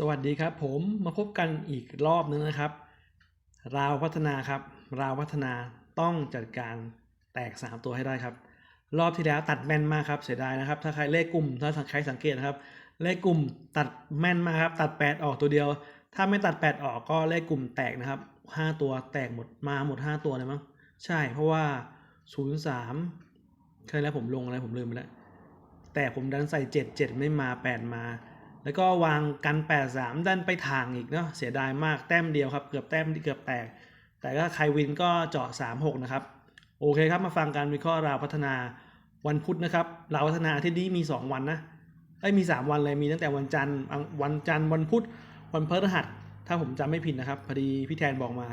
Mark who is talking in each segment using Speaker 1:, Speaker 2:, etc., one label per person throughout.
Speaker 1: สวัสดีครับผมมาพบกันอีกรอบนึงนะครับ ราวพัฒนาครับ ราวพัฒนาต้องจัดการแตก 3 ตัวให้ได้ครับ รอบที่แล้วตัดแม่นมากครับเสียดายนะครับ ถ้าใครเลขกลุ่มถ้าใครสังเกตนะครับ เลขกลุ่มตัดแม่นมากครับ ตัด 8 ออกตัวเดียว ถ้าไม่ตัด 8 ออกก็เลขกลุ่มแตกนะครับ 5 ตัวแตกหมดมาหมด 5 ตัวเลยมั้งใช่เพราะว่า 03เคยแล้วผมลงอะไรผมลืมไปแล้วแต่ผมดันใส่ 7 7 ไม่มา 8 มา แล้วก็วางกัน 8 3 ดันไปทางอีกเนาะเสียดายมากแต้มเดียวครับ เกือบแต้มเกือบแตก แต่ก็ใครวินก็เจาะ 3 6 นะครับ โอเคครับมาฟังการวิเคราะห์ราวพัฒนาวันพุธนะครับราวพัฒนาอาทิตย์นี้มี 2 วันนะไอ้มี 3 วันเลยมีตั้งแต่วันจันทร์วันจันทร์วันพุธวันพฤหัสถ้าผมจำไม่ผิดนะครับพอดีพี่แทนบอกมา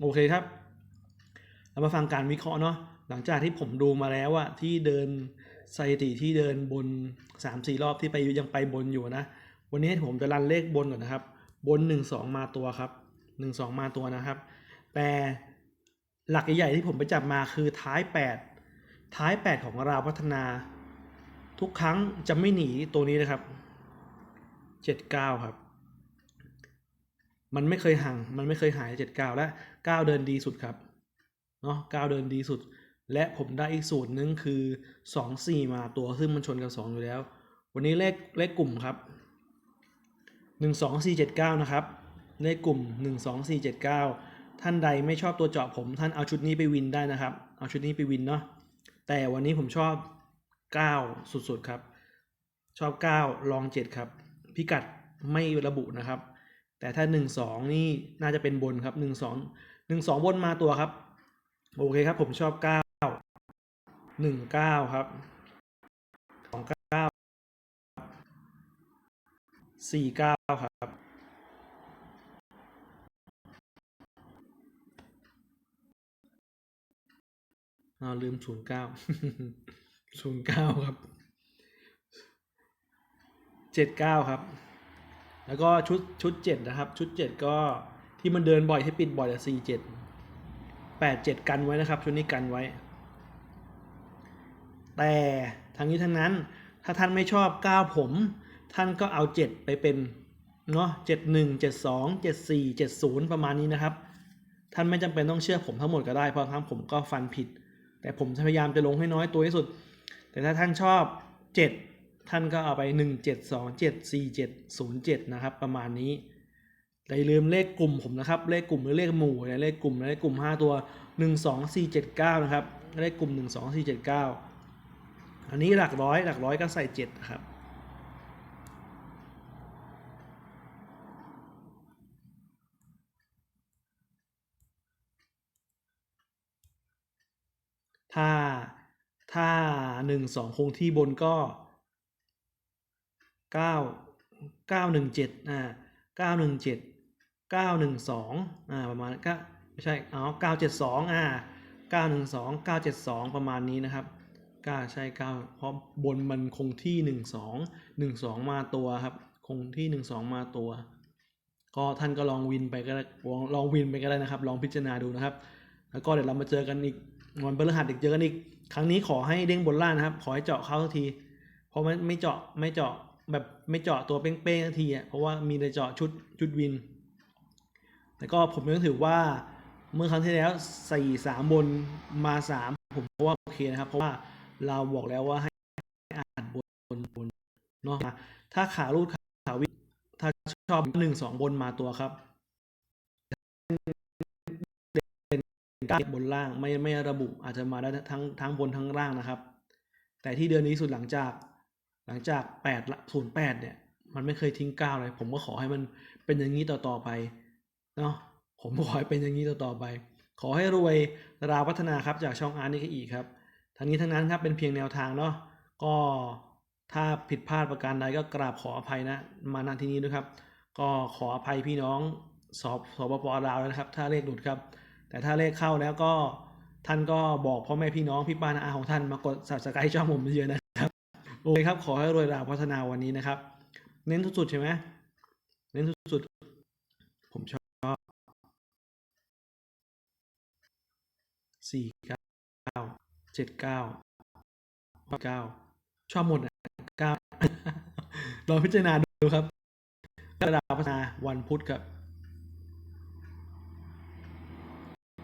Speaker 1: โอเคครับเรามาฟังการวิเคราะห์เนาะหลังจากที่ผมดูมาแล้วอะที่เดินสถิติที่เดินบน 3-4 รอบที่ไปยังไปบนอยู่นะ วันนี้ผมจะรันเลขบนก่อนนะครับ บน 1 2 มาตัวครับ 1 2 มาตัวนะครับ แต่หลักใหญ่ๆที่ผมไปจับมาคือท้าย 8 ท้าย 8 ของเราวพัฒนา ทุกครั้งจะไม่หนีตัวนี้นะครับ 79 ครับ มันไม่เคยห่างมันไม่เคยหาย 79 และ 9 เดินดีสุดครับเนาะ9เดินดีสุด และผมได้อีกสูตรนึงคือ 2 4 มาตัวซึ่งมันชนกับ 2 อยู่แล้ว วันนี้เลขเลขกลุ่มครับ 12479 นะครับเลขกลุ่ม 12479 ท่านใดไม่ชอบตัวเจาะผม ท่านเอาชุดนี้ไปวินได้นะครับ เอาชุดนี้ไปวินเนาะ แต่วันนี้ผมชอบ 9 สุดๆครับ ชอบ 9 ลอง 7 ครับ พิกัดไม่ระบุนะครับ แต่ถ้า 1 2 นี่น่าจะเป็นบนครับ 1 2 1 2 บนมาตัวครับ โอเคครับ ผมชอบ 9 1 9 ครับ 2 9 4 9ครับอ้าวลืม09 09ครับ79ครับ แล้วก็ชุดชุด7นะครับ ชุด7ก็ที่มันเดินบ่อยที่ปิดบ่อยอะ47 87กันไว้นะครับ ชุดนี้กันไว้ แต่ทั้งนี้ทั้งนั้นถ้าท่านไม่ชอบ9ผม ท่านก็เอา 7 ไปเป็นเนาะ71 72 74 70ประมาณนี้นะครับ ท่านไม่จำเป็นต้องเชื่อผมทั้งหมดก็ได้เพราะทั้งผมก็ฟันผิด แต่ผมพยายามจะลงให้น้อยตัวที่สุด แต่ถ้าท่านชอบ 7 ท่านก็เอาไป 1 7 2 7 4 7 0 7 นะครับ ประมาณนี้อย่าลืมเลขกลุ่มผมนะครับ เลขกลุ่มหรือเลขหมู่เนี่ยเลขกลุ่มเลขกลุ่ม 5 ตัว 1 2 4 7 9 นะครับ เลขกลุ่ม 1 2 4 7 9 อันนี้หลักร้อยหลักร้อยก็ใส่7นะครับ ถ้าถ้าหนึ่งสองคงที่บนก็เก้าเก้าหนึ่งเจ็ดอ่าเก้าหนึ่งเจ็ดเก้าหนึ่งสองอ่าประมาณก็ไม่ใช่อ๋อเก้าเจ็ดสองอ่าเก้าหนึ่งสองเก้าเจ็ดสองประมาณนี้นะครับก้าใช่เก้าเพราะบนมันคงที่หนึ่งสองหนึ่งสองมาตัวครับคงที่หนึ่งสองมาตัว ก็ท่านก็ลองวินไปก็ลองลองวินไปก็ได้นะครับ ลองพิจารณาดูนะครับ แล้วก็เดี๋ยวเรามาเจอกันอีก วันพฤหัสอีกเจอกันอีกครั้งนี้ขอให้เด้งบนล่างนะครับ ขอให้เจาะเข้าสักทีเพราะไม่ไม่เจาะไม่เจาะแบบไม่เจาะตัวเป้งๆสักทีอะเพราะว่ามีแต่เจาะชุดชุดวินแล้วก็ผมยังถือว่าเมื่อครั้งที่แล้วสี่สามบนมาสามผมว่าโอเคนะครับ เพราะว่าเราบอกแล้วว่าให้อ่านบนบนบนเนาะถ้าขารูดขาวิถ้าชอบหนึ่งสองบนมาตัวครับ การบนล่างไม่ไม่ระบุอาจจะมาได้ทั้งทั้งบนทั้งล่างนะครับ แต่ที่เดือนนี้สุดหลังจากหลังจาก8ละ08เนี่ยมันไม่เคยทิ้งก้าวเลย ผมก็ขอให้มันเป็นอย่างนี้ต่อต่อไปเนาะผมขอให้เป็นอย่างนี้ต่อต่อไป ขอให้รวยราวพัฒนาครับจากช่องอาร์นิกอีกครับทั้งนี้ทั้งนั้นครับเป็นเพียงแนวทางเนาะก็ถ้าผิดพลาดประการใดก็กราบขออภัยนะมาณที่นี้ด้วยครับ ก็ขออภัยพี่น้องสอบสปปลาวนะครับ ถ้าเลขหลุดครับ แต่ถ้าเลขเข้าแล้วก็ท่านก็บอกพ่อแม่พี่น้องพี่ป้านาอาของท่านมากด subscribe ช่องผมเยอะนะครับโอเคครับ ขอให้รวยราพัฒนาวันนี้นะครับ เน้นสุดๆใช่ไหมเน้นสุดๆผมชอบสี่เก้าเจ็ดเก้าเก้าชอบหมดอะเก้าลองพิจารณาดูครับระดาษพัฒนาวันพุธครับ